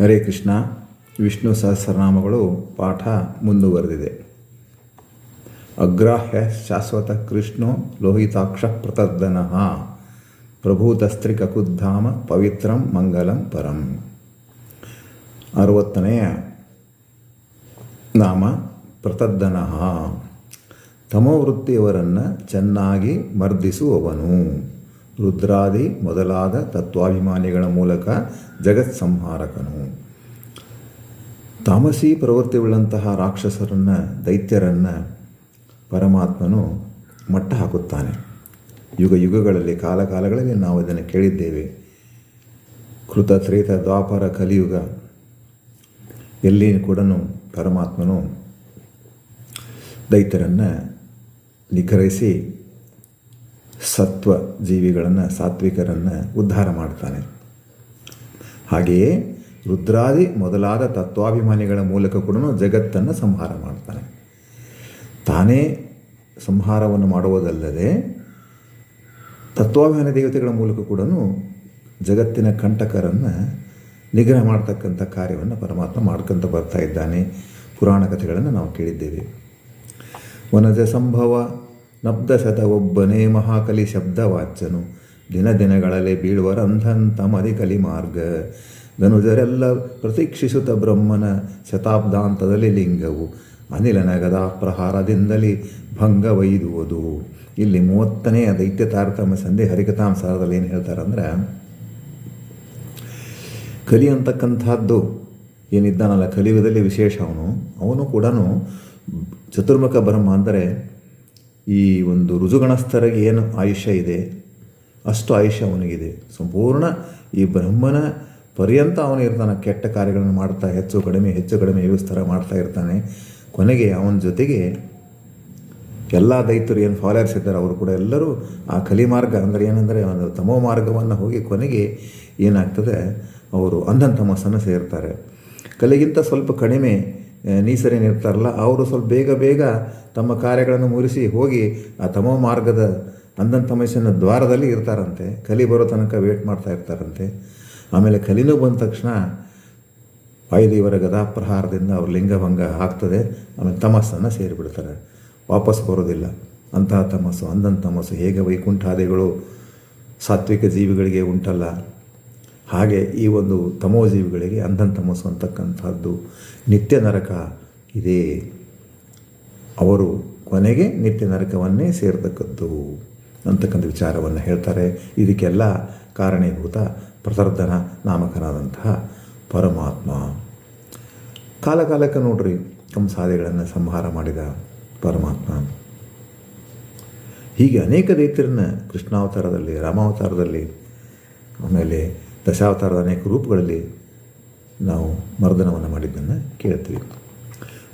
ಹರೇ ಕೃಷ್ಣ, ವಿಷ್ಣು ಸಹಸ್ರನಾಮಗಳು ಪಾಠ ಮುಂದುವರೆದಿದೆ. ಅಗ್ರಾಹ್ಯ ಶಾಶ್ವತ ಕೃಷ್ಣೋ ಲೋಹಿತಾಕ್ಷ ಪ್ರತರ್ದನಃ ಪ್ರಭೂತಸ್ತ್ರಿಕುದ್ಧಾಮ ಪವಿತ್ರಂ ಮಂಗಲಂ ಪರಂ. ಅರವತ್ತನೆಯ ನಾಮ ಪ್ರತದ್ದನಃ ತಮೋವೃತ್ತಿಯವರನ್ನು ಚೆನ್ನಾಗಿ ಮರ್ದಿಸುವವನು. ರುದ್ರಾದಿ ಮೊದಲಾದ ತತ್ವಾಭಿಮಾನಿಗಳ ಮೂಲಕ ಜಗತ್ ಸಂಹಾರಕನು. ತಾಮಸಿ ಪ್ರವೃತ್ತಿಯುಳ್ಳಂತಹ ರಾಕ್ಷಸರನ್ನು, ದೈತ್ಯರನ್ನು ಪರಮಾತ್ಮನು ಮಟ್ಟ ಹಾಕುತ್ತಾನೆ. ಯುಗ ಯುಗಗಳಲ್ಲಿ, ಕಾಲ ಕಾಲಗಳಲ್ಲಿ ನಾವು ಇದನ್ನು ಕೇಳಿದ್ದೇವೆ. ಕೃತ, ತ್ರೇತ, ದ್ವಾಪರ, ಕಲಿಯುಗ, ಎಲ್ಲಿ ಕೂಡ ಪರಮಾತ್ಮನು ದೈತ್ಯರನ್ನು ನಿಗ್ರಹಿಸಿ ಸತ್ವ ಜೀವಿಗಳನ್ನು ಸಾತ್ವಿಕರನ್ನು ಉದ್ಧಾರ ಮಾಡ್ತಾನೆ. ಹಾಗೆಯೇ ರುದ್ರಾದಿ ಮೊದಲಾದ ತತ್ವಾಭಿಮಾನಿಗಳ ಮೂಲಕ ಕೂಡ ಜಗತ್ತನ್ನು ಸಂಹಾರ ಮಾಡ್ತಾನೆ. ತಾನೇ ಸಂಹಾರವನ್ನು ಮಾಡುವುದಲ್ಲದೆ ತತ್ವಾಭಿಮಾನಿ ದೇವತೆಗಳ ಮೂಲಕ ಕೂಡ ಜಗತ್ತಿನ ಕಂಟಕರನ್ನು ನಿಗ್ರಹ ಮಾಡ್ತಕ್ಕಂಥ ಕಾರ್ಯವನ್ನು ಪರಮಾತ್ಮ ಮಾಡ್ಕೊಂತ ಬರ್ತಾ ಇದ್ದಾನೆ. ಪುರಾಣ ಕಥೆಗಳನ್ನು ನಾವು ಕೇಳಿದ್ದೇವೆ. ವನಜ ಸಂಭವ ನಬ್ದ ಸತ ಒಬ್ಬನೇ ಮಹಾಕಲಿ ಶಬ್ದವಾಚ್ಯನು ದಿನ ದಿನಗಳಲ್ಲಿ ಬೀಳುವರಂಧಂತ ಮದಿಕಲಿ ಮಾರ್ಗ. ಧನುಜರೆಲ್ಲ ಪ್ರತೀಕ್ಷಿಸುತ್ತ ಬ್ರಹ್ಮನ ಶತಾಬ್ದಾಂತದಲ್ಲಿ ಲಿಂಗವು. ಅನಿಲನ ನಗದ ಪ್ರಹಾರದಿಂದಲೇ ಭಂಗವೈದುವುದು ಇಲ್ಲಿ ಮೂವತ್ತನೆಯ ದೈತ್ಯ ತಾರತಮ್ಯ ಸಂಧಿ ಹರಿಕತಾಂಸಾರದಲ್ಲಿ ಏನು ಹೇಳ್ತಾರೆ ಅಂದ್ರೆ ಕಲಿ ಅಂತಕ್ಕಂಥದ್ದು ಏನಿದ್ದಾನಲ್ಲ, ಕಲಿಯುಗದಲ್ಲಿ ವಿಶೇಷ ಅವನು. ಅವನು ಕೂಡ ಚತುರ್ಮುಖ ಬ್ರಹ್ಮ ಅಂದರೆ ಈ ಒಂದು ಋಜುಗಣಸ್ಥರಿಗೆ ಏನು ಆಯುಷ್ಯ ಇದೆ? ಅಷ್ಟು ಆಯುಷ್ಯ ಅವನಿಗಿದೆ. ಸಂಪೂರ್ಣ ಈ ಬ್ರಹ್ಮನ ಪರ್ಯಂತ ಅವನು ಇರ್ತಾನೆ. ಕೆಟ್ಟ ಕಾರ್ಯಗಳನ್ನು ಮಾಡ್ತಾ, ಹೆಚ್ಚು ಕಡಿಮೆ ಹೆಚ್ಚು ಕಡಿಮೆ ವಿಸ್ತಾರ ಮಾಡ್ತಾ ಇರ್ತಾನೆ. ಕೊನೆಗೆ ಅವನ ಜೊತೆಗೆ ಎಲ್ಲ ದೈತ್ಯರು ಏನು ಫಾಲೋಯರ್ಸ್ ಇದ್ದಾರೆ ಅವರು ಕೂಡ ಎಲ್ಲರೂ ಆ ಕಲಿ ಮಾರ್ಗ ಅಂದರೆ ಏನಂದರೆ ಒಂದು ತಮೋ ಮಾರ್ಗವನ್ನು ಹೋಗಿ ಕೊನೆಗೆ ಏನಾಗ್ತದೆ, ಅವರು ಅಂಧನ್ ತಮಸ್ಸನ್ನು ಸೇರ್ತಾರೆ. ಕಲಿಗಿಂತ ಸ್ವಲ್ಪ ಕಡಿಮೆ ನೀಸರೇನಿರ್ತಾರಲ್ಲ ಅವರು ಸ್ವಲ್ಪ ಬೇಗ ಬೇಗ ತಮ್ಮ ಕಾರ್ಯಗಳನ್ನು ಮುರಿಸಿ ಹೋಗಿ ಆ ತಮೋ ಮಾರ್ಗದ ಅಂಧನ್ ತಮಸ್ಸಿನ ದ್ವಾರದಲ್ಲಿ ಇರ್ತಾರಂತೆ. ಕಲಿ ಬರೋ ತನಕ ವೇಟ್ ಮಾಡ್ತಾ ಇರ್ತಾರಂತೆ. ಆಮೇಲೆ ಕಲಿನೂ ಬಂದ ತಕ್ಷಣ ವಾಯುದೇವರ ಗದಾಪ್ರಹಾರದಿಂದ ಅವ್ರ ಲಿಂಗಭಂಗ ಆಗ್ತದೆ. ಆಮೇಲೆ ತಮಸ್ಸನ್ನು ಸೇರಿಬಿಡ್ತಾರೆ. ವಾಪಸ್ ಬರೋದಿಲ್ಲ. ಅಂತಹ ತಮಸ್ಸು ಅಂಧನ್ ತಮಸ್ಸು, ಹೇಗೆ ವೈಕುಂಠಾದಿಗಳು ಸಾತ್ವಿಕ ಜೀವಿಗಳಿಗೆ ಉಂಟಲ್ಲ. ಹಾಗೆ ಈ ಒಂದು ತಮೋಜೀವಿಗಳಿಗೆ ಅಂಧನ್ ತಮಸ್ಸು ಅಂತಕ್ಕಂಥದ್ದು ನಿತ್ಯ ನರಕ ಇದೆ. ಅವರು ಕೊನೆಗೆ ನಿತ್ಯ ನರಕವನ್ನೇ ಸೇರತಕ್ಕದ್ದು ಅಂತಕ್ಕಂಥ ವಿಚಾರವನ್ನು ಹೇಳ್ತಾರೆ. ಇದಕ್ಕೆಲ್ಲ ಕಾರಣೀಭೂತ ಪ್ರಸರ್ಧನ ನಾಮಕನಾದಂತಹ ಪರಮಾತ್ಮ. ಕಾಲಕಾಲಕ್ಕೆ ನೋಡ್ರಿ, ಕಂಸಾದಿಗಳನ್ನು ಸಂಹಾರ ಮಾಡಿದ ಪರಮಾತ್ಮ. ಹೀಗೆ ಅನೇಕ ದೈತ್ಯರನ್ನು ಕೃಷ್ಣಾವತಾರದಲ್ಲಿ, ರಾಮಾವತಾರದಲ್ಲಿ, ಆಮೇಲೆ ದಶಾವತಾರದ ಅನೇಕ ರೂಪಗಳಲ್ಲಿ ನಾವು ಮರ್ದನವನ್ನು ಮಾಡಿದ್ದನ್ನು ಕೇಳ್ತೀವಿ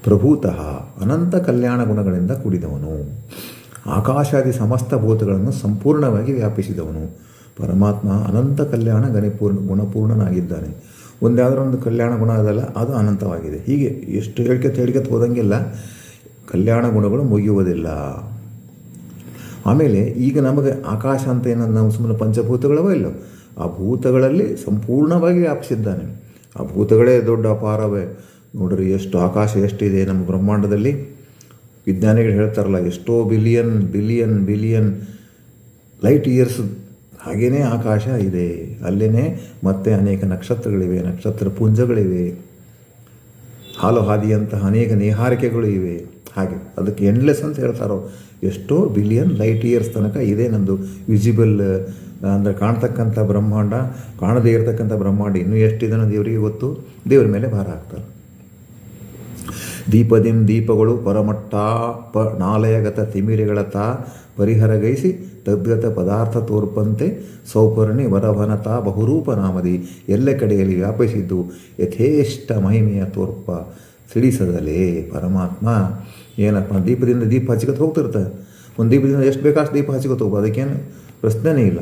ಪ್ರಭೂತಃ ಅನಂತ ಕಲ್ಯಾಣ ಗುಣಗಳಿಂದ ಕೂಡಿದವನು. ಆಕಾಶಾದಿ ಸಮಸ್ತ ಭೂತಗಳನ್ನು ಸಂಪೂರ್ಣವಾಗಿ ವ್ಯಾಪಿಸಿದವನು. ಪರಮಾತ್ಮ ಅನಂತ ಕಲ್ಯಾಣ ಗಣಿಪೂರ್ಣ ಗುಣಪೂರ್ಣನಾಗಿದ್ದಾನೆ. ಒಂದಾದರೂ ಒಂದು ಕಲ್ಯಾಣ ಗುಣ ಅದಲ್ಲ ಅದು ಅನಂತವಾಗಿದೆ. ಹೀಗೆ ಎಷ್ಟು ಹೇಳಿಕೆ ಹೇಳ್ಕೆ ಹೋದಂಗೆಲ್ಲ ಕಲ್ಯಾಣ ಗುಣಗಳು ಮುಗಿಯುವುದಿಲ್ಲ. ಆಮೇಲೆ ಈಗ ನಮಗೆ ಆಕಾಶ ಅಂತ ಏನಂದ್ರೆ ನಾವು ಸುಮ್ಮನೆ ಪಂಚಭೂತಗಳವೋ ಇಲ್ಲೋ ಆ ಭೂತಗಳಲ್ಲಿ ಸಂಪೂರ್ಣವಾಗಿ ವ್ಯಾಪಿಸಿದ್ದಾನೆ. ಆ ಭೂತಗಳೇ ದೊಡ್ಡ ಅಪಾರವೇ. ನೋಡ್ರಿ ಎಷ್ಟು ಆಕಾಶ ಎಷ್ಟಿದೆ ನಮ್ಮ ಬ್ರಹ್ಮಾಂಡದಲ್ಲಿ. ವಿಜ್ಞಾನಿಗಳು ಹೇಳ್ತಾರಲ್ಲ, ಎಷ್ಟೋ billion billion billion light years ಹಾಗೇ ಆಕಾಶ ಇದೆ. ಅಲ್ಲೇ ಮತ್ತೆ ಅನೇಕ ನಕ್ಷತ್ರಗಳಿವೆ, ನಕ್ಷತ್ರ ಪುಂಜಗಳಿವೆ. ಹಾಲು ಹಾದಿಯಂತಹ ಅನೇಕ ನೇಹಾರಿಕೆಗಳು ಇವೆ. ಹಾಗೆ ಅದಕ್ಕೆ ಎಂಡ್ಲೆಸ್ ಅಂತ ಹೇಳ್ತಾರೋ, ಎಷ್ಟೋ ಬಿಲಿಯನ್ ಲೈಟ್ ಇಯರ್ಸ್ ತನಕ ಇದೇ ನಂದು ವಿಸಿಬಲ್ ಅಂದರೆ ಕಾಣ್ತಕ್ಕಂಥ ಬ್ರಹ್ಮಾಂಡ, ಕಾಣದೇ ಇರತಕ್ಕಂಥ ಬ್ರಹ್ಮಾಂಡ ಇನ್ನೂ ಎಷ್ಟಿದೆ ಅನ್ನೋದು ದೇವರಿಗೆ ಗೊತ್ತು? ದೇವರ ಮೇಲೆ ಭಾರ ಹಾಕ್ತಾರೆ. ದೀಪದಿಂ ದೀಪಗಳು ಪರಮಟ್ಟ ಪ ನಾಲಯಗತ ತಿಮಿರೆಗಳ ತಾ ಪರಿಹರಗೈಸಿ ತದ್ಗತ ಪದಾರ್ಥ ತೋರ್ಪಂತೆ ಸೌಪರ್ಣಿ ವರಭನತ ಬಹುರೂಪ ನಾಮದಿ, ಎಲ್ಲ ಕಡೆಯಲ್ಲಿ ವ್ಯಾಪಿಸಿದ್ದು ಯಥೇಷ್ಟ ಮಹಿಮೆಯ ತೋರ್ಪ. ತಿಳಿಸದಲೇ ಪರಮಾತ್ಮ, ಏನಪ್ಪ, ದೀಪದಿಂದ ದೀಪ ಹಚ್ಕೊತ ಹೋಗ್ತಿರ್ತಾರೆ ಒಂದು ದೀಪದಿಂದ ಎಷ್ಟು ಬೇಕಾಷ್ಟು ದೀಪ ಹಚ್ಕೊತ ಹೋಗ್ಬೋದು, ಅದಕ್ಕೇನು ಪ್ರಶ್ನೆನೇ ಇಲ್ಲ.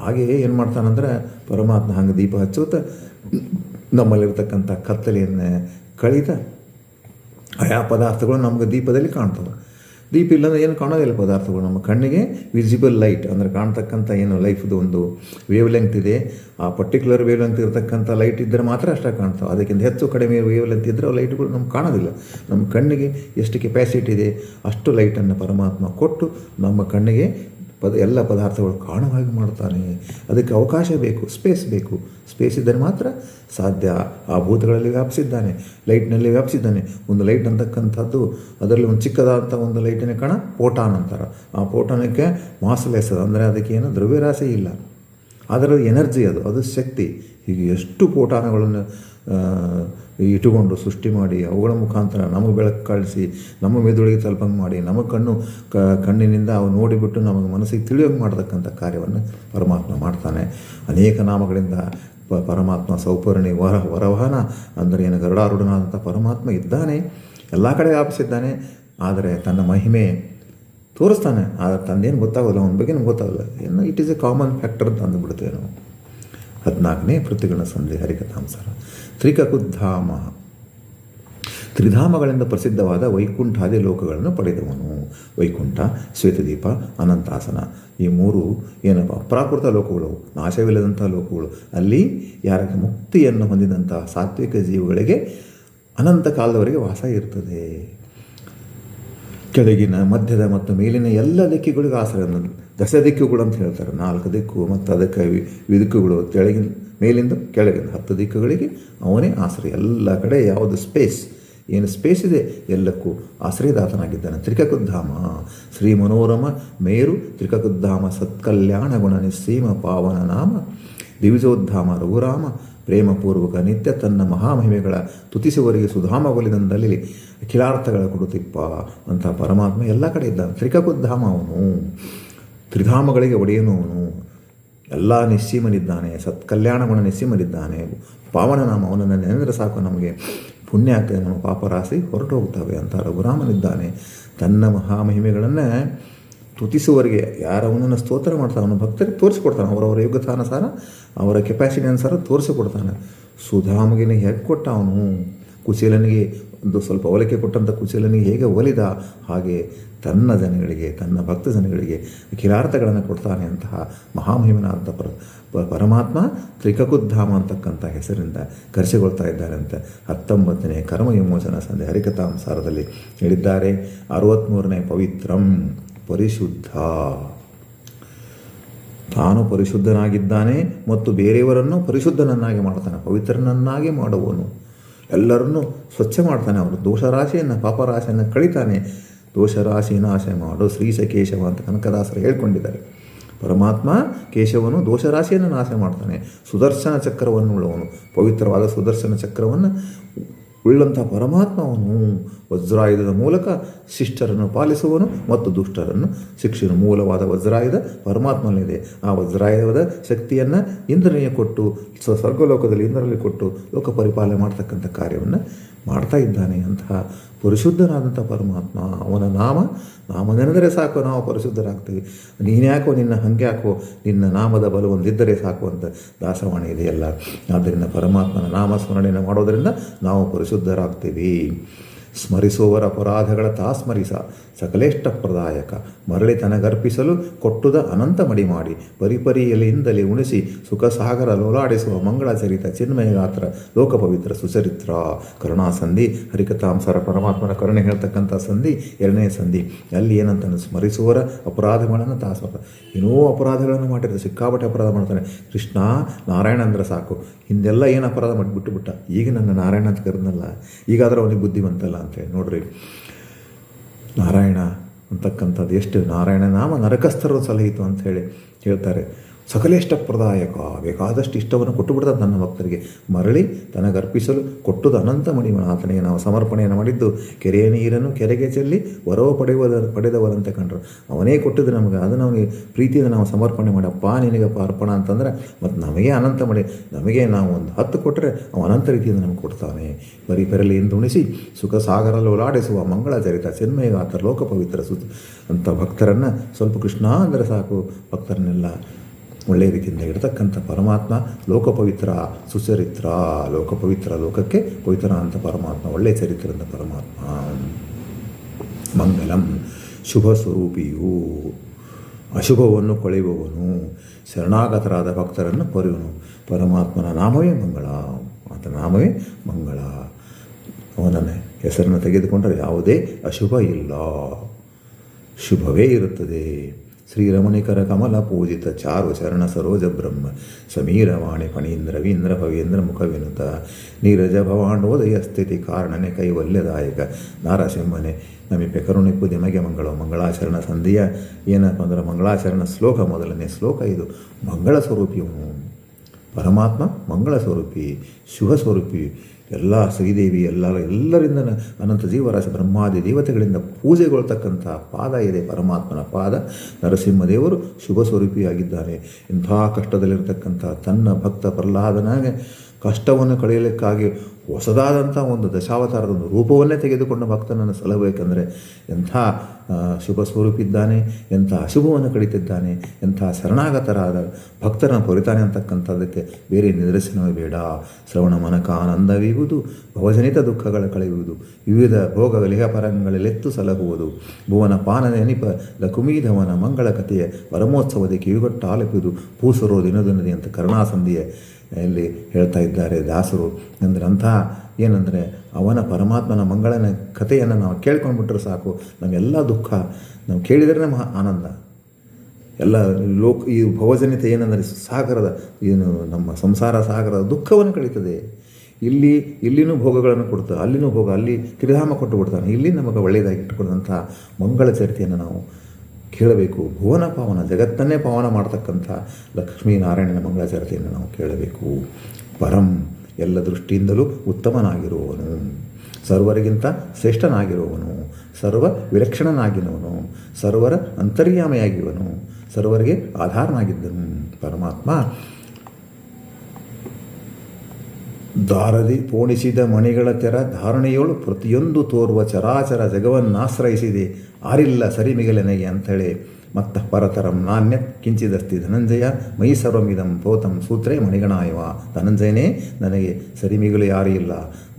ಹಾಗೆಯೇ ಏನು ಮಾಡ್ತಾನಂದ್ರೆ ಪರಮಾತ್ಮ ಹಂಗೆ ದೀಪ ಹಚ್ಚುತ್ತ ನಮ್ಮಲ್ಲಿರ್ತಕ್ಕಂಥ ಕತ್ತಲೆಯನ್ನು ಕಳೀತ ಆಯಾ ಪದಾರ್ಥಗಳು ನಮಗೆ ದೀಪದಲ್ಲಿ ಕಾಣ್ತವೆ. ದೀಪ ಇಲ್ಲಾಂದ್ರೆ ಏನು ಕಾಣೋದಿಲ್ಲ ಪದಾರ್ಥಗಳು. ನಮ್ಮ ಕಣ್ಣಿಗೆ ವಿಸಿಬಲ್ ಲೈಟ್ ಅಂದರೆ ಕಾಣ್ತಕ್ಕಂಥ ಏನು ಲೈಫ್ದು ಒಂದು ವೇವ್ ಲೆಂತ್ ಇದೆ. ಆ ಪರ್ಟಿಕ್ಯುಲರ್ ವೇವ್ ಲೆಂತ್ ಇರತಕ್ಕಂಥ ಲೈಟ್ ಇದ್ದರೆ ಮಾತ್ರ ಅಷ್ಟಾಗಿ ಕಾಣ್ತಾವೆ ಅದಕ್ಕಿಂತ ಹೆಚ್ಚು ಕಡಿಮೆ ವೇವ್ ಲೆಂತ್ ಇದ್ದರೆ ಲೈಟ್ಗಳು ನಮ್ಗೆ ಕಾಣೋದಿಲ್ಲ. ನಮ್ಮ ಕಣ್ಣಿಗೆ ಎಷ್ಟು ಕೆಪ್ಯಾಸಿಟಿ ಇದೆ, ಅಷ್ಟು ಲೈಟನ್ನು ಪರಮಾತ್ಮ ಕೊಟ್ಟು ನಮ್ಮ ಕಣ್ಣಿಗೆ ಪದ, ಎಲ್ಲ ಪದಾರ್ಥಗಳು ಕಾಣುವ ಹಾಗೆ ಮಾಡ್ತಾನೆ ಅದಕ್ಕೆ ಅವಕಾಶ ಬೇಕು ಸ್ಪೇಸ್ ಬೇಕು. ಸ್ಪೇಸ್ ಇದ್ದರೆ ಮಾತ್ರ ಸಾಧ್ಯ. ಆ ಭೂತಗಳಲ್ಲಿ ವ್ಯಾಪಿಸಿದ್ದಾನೆ ಲೈಟ್ನಲ್ಲಿ ವ್ಯಾಪಿಸಿದ್ದಾನೆ. ಒಂದು ಲೈಟ್ ಅಂತಕ್ಕಂಥದ್ದು, ಅದರಲ್ಲಿ ಒಂದು ಚಿಕ್ಕದಾದಂಥ ಒಂದು ಲೈಟಿನ ಕಣ ಪೋಟಾನ್ ಅಂತಾರೆ. ಆ ಪೋಟಾನಕ್ಕೆ ಮಾಸಲೆಸ್ ಅಂದರೆ ಅದಕ್ಕೆ ಏನು? ದ್ರವ್ಯರಾಶಿ ಇಲ್ಲ. ಅದರ ಎನರ್ಜಿ ಅದು ಅದು ಶಕ್ತಿ. ಹೀಗೆ ಎಷ್ಟು ಪೋಟಾನಗಳನ್ನು ಇಟ್ಟುಕೊಂಡು ಸೃಷ್ಟಿ ಮಾಡಿ, ಅವುಗಳ ಮುಖಾಂತರ ನಮಗೆ ಬೆಳಕು ಕಳಿಸಿ ನಮ್ಮ ಮೆದುಳಿಗೆ ತಲುಪಂಗೆ ಮಾಡಿ, ನಮ್ಮ ಕಣ್ಣು ಕ, ಕಣ್ಣಿನಿಂದ ಅವು ನೋಡಿಬಿಟ್ಟು ನಮಗೆ ಮನಸ್ಸಿಗೆ ತಿಳಿಯೋಂಗೆ ಮಾಡ್ತಕ್ಕಂಥ ಕಾರ್ಯವನ್ನು ಪರಮಾತ್ಮ ಮಾಡ್ತಾನೆ. ಅನೇಕ ನಾಮಗಳಿಂದ ಪ, ಪರಮಾತ್ಮ ಸೌಪರ್ಣಿ ವರ, ವರವಹನ ಅಂದರೆ ಏನು ಗರುಡಾರೂಢನಾದಂಥ ಪರಮಾತ್ಮ ಇದ್ದಾನೆ, ಎಲ್ಲ ಕಡೆ ವ್ಯಾಪಿಸಿದ್ದಾನೆ, ಆದರೆ ತನ್ನ ಮಹಿಮೆ ತೋರಿಸ್ತಾನೆ. ಆದರೆ ತಂದೇನು ಗೊತ್ತಾಗೋಲ್ಲ ಅವನ ಬಗ್ಗೆ ನಮ್ಗೆ ಗೊತ್ತಾಗಲ್ಲ ಏನು it is a common factor ಅಂತ ಅಂದುಬಿಡ್ತೇವೆ ನಾವು. ಹದಿನಾಲ್ಕನೇ ಪೃಥ್ವಿಗಣ ಸಂಧಿ ಹರಿಕಥಾಂಸಾರ. ತ್ರಿಕಕುದ್ಧಾಮ. ತ್ರಿಧಾಮಗಳಿಂದ ಪ್ರಸಿದ್ಧವಾದ ವೈಕುಂಠಾದಿ ಲೋಕಗಳನ್ನು ಪಡೆದವನು. ವೈಕುಂಠ, ಶ್ವೇತದೀಪ, ಅನಂತಾಸನ. ಈ ಮೂರು ಏನಪ್ಪ, ಪ್ರಾಕೃತ ಲೋಕಗಳು, ನಾಶವಿಲ್ಲದಂಥ ಲೋಕಗಳು. ಅಲ್ಲಿ ಯಾರ ಮುಕ್ತಿಯನ್ನು ಹೊಂದಿದಂತಹ ಸಾತ್ವಿಕ ಜೀವಿಗಳಿಗೆ ಅನಂತ ಕಾಲದವರೆಗೆ ವಾಸ ಇರ್ತದೆ. ಕೆಳಗಿನ, ಮಧ್ಯದ ಮತ್ತು ಮೇಲಿನ ಎಲ್ಲ ಲೆಕ್ಕಿಗಳಿಗೂ ಆಶ್ರಯ ದಶ ದಿಕ್ಕುಗಳು ಅಂತ ಹೇಳ್ತಾರೆ. ನಾಲ್ಕು ದಿಕ್ಕು ಮತ್ತು ಅದಕ್ಕೆ ವಿ- ವಿದಿಕ್ಕುಗಳು ತೆಳಗಿನ, ಮೇಲಿಂದ ಕೆಳಗಿನ ಹತ್ತು ದಿಕ್ಕುಗಳಿಗೆ ಅವನೇ ಆಶ್ರಯ. ಎಲ್ಲ ಕಡೆ ಯಾವುದು ಸ್ಪೇಸ್. ಏನು ಸ್ಪೇಸ್ ಇದೆ? ಎಲ್ಲಕ್ಕೂ ಆಶ್ರಯದಾತನಾಗಿದ್ದಾನೆ. ತ್ರಿಕಕುದ್ಧಾಮ. ಶ್ರೀ ಮನೋರಮ, ಮೇರು, ತ್ರಿಕಕುದ್ಧಾಮ, ಸತ್ಕಲ್ಯಾಣ ಗುಣ ನಿಸ್ಸೀಮ ಪಾವನ ನಾಮ, ದಿವಿಜೋದ್ಧಾಮ, ರಘುರಾಮ, ಪ್ರೇಮಪೂರ್ವಕ ನಿತ್ಯ ತನ್ನ ಮಹಾಮಹಿಮೆಗಳ ತುತಿಸುವವರಿಗೆ ಸುಧಾಮ ಒಲಿದಂದಲ್ಲಿ ಅಖಿಲಾರ್ಥಗಳ ಕೊಡುತ್ತಿಪ್ಪ ಅಂತ ಪರಮಾತ್ಮ ಎಲ್ಲ ಕಡೆ ಇದ್ದಾನೆ. ತ್ರಿಕಕುದ್ಧಾಮ ಅವನು. ತ್ರಿಧಾಮಗಳಿಗೆ ಒಡೆಯನು ಅವನು ಎಲ್ಲ ನಿಸ್ಸೀಮನಿದ್ದಾನೆ ಸತ್ಕಲ್ಯಾಣ ಗುಣ ನಿಸ್ಸೀಮನಿದ್ದಾನೆ. ಪಾವನ ನಾಮ ಅವನನ್ನು ನೆನೆದರೆ ಸಾಕು, ನಮಗೆ ಪುಣ್ಯ ಆಗ್ತದೆ, ನಮ್ಮ ಪಾಪರಾಶಿ ಹೊರಟು ಹೋಗ್ತವೆ ಅಂತ ರಘುರಾಮನಿದ್ದಾನೆ. ತನ್ನ ಮಹಾಮಹಿಮೆಗಳನ್ನೇ ತುತಿಸುವವರಿಗೆ ಯಾರವನನ್ನು ಸ್ತೋತ್ರ ಮಾಡ್ತಾನೆ ಅವನು ಭಕ್ತರಿಗೆ ತೋರಿಸ್ಕೊಡ್ತಾನೆ. ಅವರವರ ಯೋಗ್ಯತಾನುಸಾರ ಅವರ ಕೆಪಾಸಿಟಿ ಅನುಸಾರ ತೋರಿಸಿಕೊಡ್ತಾನೆ. ಸುಧಾಮಗಿನ ಹೆಕ್ಕೊಟ್ಟ ಕೊಟ್ಟ ಅವನು. ಕುಚೇಲನಿಗೆ ಒಂದು ಸ್ವಲ್ಪ ಒಲಿಕೆ ಕೊಟ್ಟಂಥ ಕುಚೇಲನಿಗೆ ಹೇಗೆ ಒಲಿದ ಹಾಗೆ ತನ್ನ ಜನಗಳಿಗೆ, ತನ್ನ ಭಕ್ತ ಜನಗಳಿಗೆ ಅಖಿಲಾರ್ಥಗಳನ್ನು ಕೊಡ್ತಾನೆ ಅಂತಹ ಮಹಾಮಹಿಮನಾದಂಥ ಪರ ಪರಮಾತ್ಮ ತ್ರಿಕಕುದ್ಧಾಮ ಅಂತಕ್ಕಂಥ ಹೆಸರಿಂದ ಕರೆಸಿಕೊಳ್ತಾ ಇದ್ದಾರೆ ಅಂತ ಹತ್ತೊಂಬತ್ತನೇ ಕರ್ಮ ವಿಮೋಚನ ಸಂಧಿ ಹರಿಕಥಾಂಸಾರದಲ್ಲಿ ಹೇಳಿದ್ದಾರೆ. ಅರವತ್ತ್ಮೂರನೇ ಪವಿತ್ರಂ ಪರಿಶುದ್ಧ. ತಾನು ಪರಿಶುದ್ಧನಾಗಿದ್ದಾನೆ ಮತ್ತು ಬೇರೆಯವರನ್ನು ಪರಿಶುದ್ಧನನ್ನಾಗಿ ಮಾಡ್ತಾನೆ ಪವಿತ್ರನನ್ನಾಗಿ ಮಾಡುವನು ಎಲ್ಲರನ್ನೂ ಸ್ವಚ್ಛ ಮಾಡ್ತಾನೆ ಅವರು ದೋಷರಾಶಿಯನ್ನು, ಪಾಪರಾಶಿಯನ್ನು ಕಳಿತಾನೆ. ದೋಷರಾಶಿ ನಾಶ ಮಾಡು. ಶ್ರೀಶ ಕೇಶವ ಅಂತ ಕನಕದಾಸರು ಹೇಳ್ಕೊಂಡಿದ್ದಾರೆ. ಪರಮಾತ್ಮ ಕೇಶವನು ದೋಷರಾಶಿಯನ್ನು ನಾಶ ಮಾಡ್ತಾನೆ. ಸುದರ್ಶನ ಚಕ್ರವನ್ನು ಉಳ್ಳವನು ಪವಿತ್ರವಾದ ಸುದರ್ಶನ ಚಕ್ರವನ್ನು ಉಳ್ಳಂಥ ಪರಮಾತ್ಮವನ್ನು ವಜ್ರಾಯುಧದ ಮೂಲಕ ಶಿಷ್ಟರನ್ನು ಪಾಲಿಸುವನು ಮತ್ತು ದುಷ್ಟರನ್ನು ಶಿಕ್ಷಣ ಮೂಲವಾದ ವಜ್ರಾಯುಧ ಪರಮಾತ್ಮನಲ್ಲಿದೆ. ಆ ವಜ್ರಾಯುಧದ ಶಕ್ತಿಯನ್ನು ಇಂದ್ರನಿಗೆ ಕೊಟ್ಟು ಸ್ವ ಸ್ವರ್ಗಲೋಕದಲ್ಲಿ ಇಂದ್ರನಲ್ಲಿ ಕೊಟ್ಟು ಲೋಕ ಪರಿಪಾಲನೆ ಮಾಡ್ತಕ್ಕಂಥ ಕಾರ್ಯವನ್ನು ಮಾಡ್ತಾ ಇದ್ದಾನೆ ಅಂತಹ ಪರಿಶುದ್ಧನಾದಂಥ ಪರಮಾತ್ಮ. ಅವನ ನಾಮ ನಾಮ ನೆನೆದರೆ ಸಾಕು, ನಾವು ಪರಿಶುದ್ಧರಾಗ್ತೀವಿ. ನೀನ್ಯಾಕೋ ನಿನ್ನ ಹಂಗೆ ಹಾಕೋ, ನಿನ್ನ ನಾಮದ ಬಲವೊಂದಿದ್ದರೆ ಸಾಕು ಅಂತ ದಾಸವಾಣಿ ಇದೆಯಲ್ಲ ಆದ್ದರಿಂದ ಪರಮಾತ್ಮನ ನಾಮ ಸ್ಮರಣೆಯನ್ನು ಮಾಡೋದರಿಂದ ನಾವು ಪರಿಶುದ್ಧರಾಗ್ತೀವಿ. ಸ್ಮರಿಸುವವರ ಅಪರಾಧಗಳ ತಾ ಸ್ಮರಿಸ ಸಕಲೇಷ್ಟ ಪ್ರದಾಯಕ ಮರಳಿ ತನಗರ್ಪಿಸಲು ಕೊಟ್ಟುದ ಅನಂತ ಮಡಿ ಮಾಡಿ. ಪರಿಪರಿಯಲಿಂದಲೇ ಉಣಿಸಿ ಸುಖ ಸಾಗರ ಲೋಲಾಡಿಸುವ ಮಂಗಳ ಚರಿತ ಚಿನ್ಮಯ ಗಾತ್ರ ಲೋಕ ಪವಿತ್ರ ಸುಚರಿತ್ರ. ಕರುಣಾ ಸಂಧಿ ಹರಿಕಥಾಂಸರ ಪರಮಾತ್ಮನ ಕರುಣೆ ಹೇಳ್ತಕ್ಕಂಥ ಸಂಧಿ, ಎರಡನೇ ಸಂಧಿ. ಅಲ್ಲಿ ಏನಂತ ಸ್ಮರಿಸುವವರ ಅಪರಾಧಗಳನ್ನು ತಾಸ ಏನೋ ಅಪರಾಧಗಳನ್ನು ಮಾಡಿರ್ತಾರೆ ಸಿಕ್ಕಾಪಟ್ಟೆ ಅಪರಾಧ ಮಾಡ್ತಾನೆ. ಕೃಷ್ಣ, ನಾರಾಯಣ ಅಂದ್ರೆ ಸಾಕು. ಹಿಂದೆಲ್ಲ ಏನು ಅಪರಾಧ ಮಾಡಿಬಿಟ್ಟು ಬಿಟ್ಟ ಈಗ ನನ್ನ ನಾರಾಯಣ ಅಂತ ಕರೆದಲ್ಲ ಈಗಾದರೂ ಅವನಿಗೆ ಬುದ್ಧಿವಂತಲ್ಲ ಅಂತೇಳಿ ನೋಡ್ರಿ ನಾರಾಯಣ ಅಂತಕ್ಕಂಥದ್ದು ಎಷ್ಟು ನಾರಾಯಣ ನಾಮ ನರಕಸ್ಥರು ಸಲಹಿತು ಅಂತ ಹೇಳಿ ಹೇಳ್ತಾರೆ. ಸಕಲೇಷ್ಟ ಪ್ರದಾಯಕ ಬೇಕಾದಷ್ಟು ಇಷ್ಟವನ್ನು ಕೊಟ್ಟು ಬಿಡ್ತದೆ ನನ್ನ ಭಕ್ತರಿಗೆ. ಮರಳಿ ತನಗರ್ಪಿಸಲು ಕೊಟ್ಟುದು ಅನಂತ ಮಣಿಮಣ ಆತನಿಗೆ ನಾವು ಸಮರ್ಪಣೆಯನ್ನು ಮಾಡಿದ್ದು, ಕೆರೆಯ ನೀರನ್ನು ಕೆರೆಗೆ ಚೆಲ್ಲಿ ವರವ ಪಡೆಯುವುದ ಪಡೆದವರಂತೆ ಕಂಡರು. ಅವನೇ ಕೊಟ್ಟಿದ್ದು ನಮಗೆ ಅದನ್ನು ಅವನಿಗೆ ಪ್ರೀತಿಯಿಂದ ನಾವು ಸಮರ್ಪಣೆ ಮಾಡಪ್ಪ ನಿನಗಪ್ಪ ಅರ್ಪಣ ಅಂತಂದರೆ ಮತ್ತು ನಮಗೆ ಅನಂತ ಮಡಿ ನಮಗೆ ನಾವು ಒಂದು ಹತ್ತು ಕೊಟ್ಟರೆ ಅವನು ಅನಂತ ರೀತಿಯಿಂದ ನಮಗೆ ಕೊಡ್ತಾನೆ. ಬರೀ ಉಣಿಸಿ ಸುಖ ಸಾಗರಲ್ಲಿ ಓಲಾಡಿಸುವ ಮಂಗಳ ಚರಿತ ಚಿನ್ಮಯಗಾತ ಲೋಕ ಪವಿತ್ರ ಸುತ್ತ ಅಂತ ಭಕ್ತರನ್ನು ಸ್ವಲ್ಪ ಕೃಷ್ಣ ಅಂದರೆ ಸಾಕು ಭಕ್ತರನ್ನೆಲ್ಲ. ಒಳ್ಳೆಯ ರೀತಿಯಿಂದ ಇರತಕ್ಕಂಥ ಪರಮಾತ್ಮ ಲೋಕ ಪವಿತ್ರ ಸುಚರಿತ್ರ ಲೋಕ ಪವಿತ್ರ ಲೋಕಕ್ಕೆ ಪವಿತ್ರ ಅಂತ ಪರಮಾತ್ಮ ಒಳ್ಳೆಯ ಚರಿತ್ರದ ಪರಮಾತ್ಮ. ಮಂಗಲಂ ಶುಭ ಸ್ವರೂಪಿಯು ಅಶುಭವನ್ನು ಕೊಳೆಯುವವನು, ಶರಣಾಗತರಾದ ಭಕ್ತರನ್ನು ಕೊರೆಯುವನು. ಪರಮಾತ್ಮನ ನಾಮವೇ ಮಂಗಳ ಆತನ ನಾಮವೇ ಮಂಗಳ. ಅವನನ್ನು ಹೆಸರನ್ನು ತೆಗೆದುಕೊಂಡರೆ ಯಾವುದೇ ಅಶುಭ ಇಲ್ಲ. ಶುಭವೇ ಇರುತ್ತದೆ. ಶ್ರೀರಮಣಿಕರ ಕಮಲ ಪೂಜಿತ ಚಾರು ಚರಣ ಸರೋಜ ಬ್ರಹ್ಮ ಸಮೀರವಾಣಿ ಫಣೀಂದ್ರ ವೀಂದ್ರ ಭವೇಂದ್ರ ಮುಖವಿನುತ, ನೀರಜ ಭವಾಂಡೋದಯ ಸ್ಥಿತಿ ಕಾರಣನೆ ಕೈವಲ್ಯದಾಯಕ. ನಾರಸಿಂಹನೆ ನಮಿಪೆ ಕರುಣಿಪ್ಪು ಮಗೆ ಮಂಗಳ ಮಂಗಳಾಚರಣ ಸಂಧಿಯ ಏನಪ್ಪ ಅಂದ್ರೆ ಮಂಗಳಾಚರಣ ಶ್ಲೋಕ ಮೊದಲನೇ ಶ್ಲೋಕ ಇದು. ಮಂಗಳ ಸ್ವರೂಪಿಯವನು ಪರಮಾತ್ಮ ಮಂಗಳ ಸ್ವರೂಪಿ, ಶುಭ ಸ್ವರೂಪಿ, ಎಲ್ಲ ಶ್ರೀದೇವಿ ಎಲ್ಲ ಎಲ್ಲರಿಂದ ಅನಂತ ಜೀವರಾಶಿ ಬ್ರಹ್ಮಾದಿ ದೇವತೆಗಳಿಂದ ಪೂಜೆಗೊಳ್ತಕ್ಕಂಥ ಪಾದ ಇದೆ ಪರಮಾತ್ಮನ ಪಾದ. ನರಸಿಂಹದೇವರು ಶುಭ ಸ್ವರೂಪಿಯಾಗಿದ್ದಾನೆ. ಇಂಥ ಕಷ್ಟದಲ್ಲಿರತಕ್ಕಂಥ ತನ್ನ ಭಕ್ತ ಪ್ರಹ್ಲಾದನಾಗೆ ಕಷ್ಟವನ್ನು ಕಳೆಯಲಿಕ್ಕಾಗಿ ಹೊಸದಾದಂಥ ಒಂದು ದಶಾವತಾರದ ಒಂದು ರೂಪವನ್ನೇ ತೆಗೆದುಕೊಂಡ ಭಕ್ತನನ್ನು ಸಲಹಬೇಕೆಂದರೆ ಎಂಥ ಶುಭ ಶುಭ ಸ್ವರೂಪಿದ್ದಾನೆ, ಎಂಥ ಅಶುಭವನ್ನು ಕಡಿತಿದ್ದಾನೆ, ಎಂಥ ಶರಣಾಗತರಾದ ಭಕ್ತರನ್ನು ಕೊರಿತಾನೆ ಅಂತಕ್ಕಂಥದ್ದಕ್ಕೆ ಬೇರೆ ನಿದರ್ಶನವೇ ಬೇಡ. ಶ್ರವಣ ಮನಕ ಆನಂದವಿರುವುದು ಭವಜನಿತ ದುಃಖಗಳ ಕಳೆಯುವುದು, ವಿವಿಧ ಭೋಗ ಪರಂಗಳೆಲೆತ್ತು ಸಲಹುವುದು, ಭುವನ ಪಾನ ನೆನಪ ಲಕುಮೀಧವನ ಮಂಗಳ ಕಥೆಯ ಪರಮೋತ್ಸವದ ಕಿವಿಗೊಟ್ಟ ಆಲಪಿದು ಪೂಸರೋ ದಿನದಿನದಿ ಅಂತ ಕರುಣಾಸಂಧಿಯ ಇಲ್ಲಿ ಹೇಳ್ತಾ ಇದ್ದಾರೆ ದಾಸರು. ಅಂದರೆ ಅಂತಹ ಏನಂದರೆ ಅವನ ಪರಮಾತ್ಮನ ಮಂಗಳನ ಕಥೆಯನ್ನು ನಾವು ಕೇಳ್ಕೊಂಡ್ಬಿಟ್ರೆ ಸಾಕು. ನಮಗೆಲ್ಲ ದುಃಖ. ನಾವು ಕೇಳಿದರೆ ನಮ್ಮ ಆನಂದ. ಎಲ್ಲ ಲೋಕ, ಈ ಭವಜನಿತ ಏನಂದರೆ ಸಾಗರದ, ಏನು ನಮ್ಮ ಸಂಸಾರ ಸಾಗರದ ದುಃಖವನ್ನು ಕಳೀತದೆ. ಇಲ್ಲಿ, ಇಲ್ಲಿನೂ ಭೋಗಗಳನ್ನು ಕೊಡ್ತಾ, ಅಲ್ಲಿನೂ ಭೋಗ, ಅಲ್ಲಿ ತ್ರಿಧಾಮ ಕೊಟ್ಟು ಬಿಡ್ತಾನೆ. ಇಲ್ಲಿ ನಮಗೆ ಒಳ್ಳೆಯದಾಗಿ ಇಟ್ಟುಕೊಂಡಂಥ ಮಂಗಳ ಚರಿತೆಯನ್ನು ನಾವು ಕೇಳಬೇಕು. ಭುವನ ಪಾವನ, ಜಗತ್ತನ್ನೇ ಪಾವನ ಮಾಡ್ತಕ್ಕಂಥ ಲಕ್ಷ್ಮೀನಾರಾಯಣನ ಮಂಗಳಾಚರತೆಯನ್ನು ನಾವು ಕೇಳಬೇಕು. ಪರಂ, ಎಲ್ಲ ದೃಷ್ಟಿಯಿಂದಲೂ ಉತ್ತಮನಾಗಿರುವವನು. ಸರ್ವರಿಗಿಂತ ಶ್ರೇಷ್ಠನಾಗಿರುವವನು. ಸರ್ವ ವಿಲಕ್ಷಣನಾಗಿರುವನು ಸರ್ವರ ಅಂತರ್ಯಾಮಿಯಾಗಿರುವನು. ಸರ್ವರಿಗೆ ಆಧಾರನಾಗಿದ್ದನು. ಪರಮಾತ್ಮ ದಾರದಿ ಪೋಣಿಸಿದ ಮಣಿಗಳ ತೆರ ಧಾರಣೆಯೋಳು ಪ್ರತಿಯೊಂದು ತೋರುವ ಚರಾಚರ ಜಗವನ್ನಾಶ್ರಯಿಸಿದೆ. ಆರಿಲ್ಲ ಸರಿಮಿಗಲೆನೆಗೆ ಅಂಥೇಳಿ ಮತ್ತ ಪರತರಂ ನಾಣ್ಯ ಕಿಂಚಿದಸ್ತಿ ಧನಂಜಯ ಮೈ ಸರ್ವಮಿದಂ ಪೋತಂ ಸೂತ್ರೇ ಮಣಿಗಣಾಯವ. ಧನಂಜಯನೇ, ನನಗೆ ಸರಿಮಿಗಳು ಯಾರೂ ಇಲ್ಲ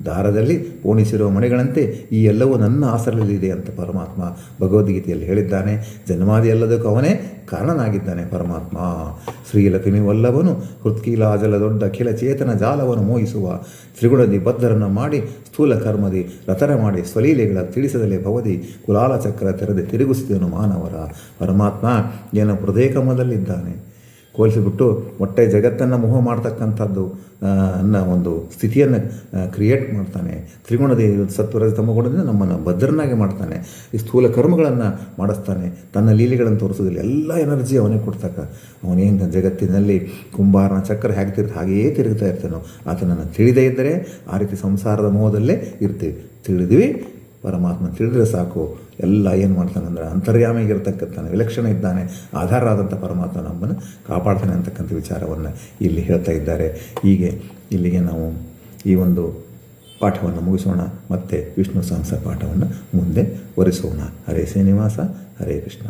ದಾರದಲ್ಲಿ ಪೋಣಿಸಿರುವ ಮಣಿಗಳಂತೆ ಈ ಎಲ್ಲವೂ ನನ್ನ ಆಸರದಲ್ಲಿದೆ ಅಂತ ಪರಮಾತ್ಮ ಭಗವದ್ಗೀತೆಯಲ್ಲಿ ಹೇಳಿದ್ದಾನೆ. ಜನ್ಮಾದಿ ಎಲ್ಲದಕ್ಕೂ ಅವನೇ ಕಾರಣನಾಗಿದ್ದಾನೆ ಪರಮಾತ್ಮ. ಶ್ರೀಲಕ್ಷ್ಮಿ ವಲ್ಲಭನು ಹೃತ್ಕೀಲಾಜಲ ದೊಡ್ಡ ಅಖಿಲ ಚೇತನ ಜಾಲವನ್ನು ಮೋಹಿಸುವ ತ್ರಿಗುಣದಿ ಬದ್ಧರನ್ನು ಮಾಡಿ ಸ್ಥೂಲ ಕರ್ಮದಿ ರತನ ಮಾಡಿ ಸ್ವಲೀಲೆಗಳ ತಿಳಿಸದಲ್ಲೇ ಭವದಿ ಕುಲಾಲ ಚಕ್ರ ತೆರೆದು ತಿರುಗಿಸಿದನು ಮಾನವರ. ಪರಮಾತ್ಮ ಏನು ಹೃದಯಕಮದಲ್ಲಿದ್ದಾನೆ ಹೋಲಿಸಿಬಿಟ್ಟು ಮೊಟ್ಟೆ ಜಗತ್ತನ್ನು ಮೋಹ ಮಾಡ್ತಕ್ಕಂಥದ್ದು ಅನ್ನ ಒಂದು ಸ್ಥಿತಿಯನ್ನು ಕ್ರಿಯೇಟ್ ಮಾಡ್ತಾನೆ. ತ್ರಿಗುಣದ ಸತ್ವರ ತಮಗುಣದಿಂದ ನಮ್ಮನ್ನು ಭದ್ರನಾಗಿ ಮಾಡ್ತಾನೆ. ಈ ಸ್ಥೂಲ ಕರ್ಮಗಳನ್ನು ಮಾಡಿಸ್ತಾನೆ. ತನ್ನ ಲೀಲೆಗಳನ್ನು ತೋರಿಸೋದಿಲ್ಲ ಎಲ್ಲ ಎನರ್ಜಿ ಅವನೇ ಕೊಡ್ತಕ್ಕ ಅವನೇನು ಜಗತ್ತಿನಲ್ಲಿ ಕುಂಬಾರನ ಚಕ್ರ ಹೇಗೆ ತಿರುಗಿ ಹಾಗೆಯೇ ತಿರುಗ್ತಾ ಇರ್ತಾನೋ, ಆತನನ್ನು ತಿಳಿದೇ ಇದ್ದರೆ ಆ ರೀತಿ ಸಂಸಾರದ ಮೋಹದಲ್ಲೇ ಇರ್ತೀವಿ. ತಿಳಿದ್ವಿ. ಪರಮಾತ್ಮ ತಿಳಿದ್ರೆ ಸಾಕು, ಎಲ್ಲ ಏನು ಮಾಡ್ತಾನೆ ಅಂದರೆ ಅಂತರ್ಯಾಮಿಗಿರ್ತಕ್ಕಂಥ ವಿಲಕ್ಷಣ ಇದ್ದಾನೆ ಆಧಾರವಾದಂಥ ಪರಮಾತ್ಮ ನಮ್ಮನ್ನು ಕಾಪಾಡ್ತಾನೆ ಅಂತಕ್ಕಂಥ ವಿಚಾರವನ್ನು ಇಲ್ಲಿ ಹೇಳ್ತಾ ಇದ್ದಾರೆ. ಹೀಗೆ ಇಲ್ಲಿಗೆ ನಾವು ಈ ಒಂದು ಪಾಠವನ್ನು ಮುಗಿಸೋಣ, ಮತ್ತು ವಿಷ್ಣು ಸಹಸ ಪಾಠವನ್ನು ಮುಂದೆ ಒರೆಸೋಣ. ಹರೇ ಶ್ರೀನಿವಾಸ, ಹರೇ ಕೃಷ್ಣ.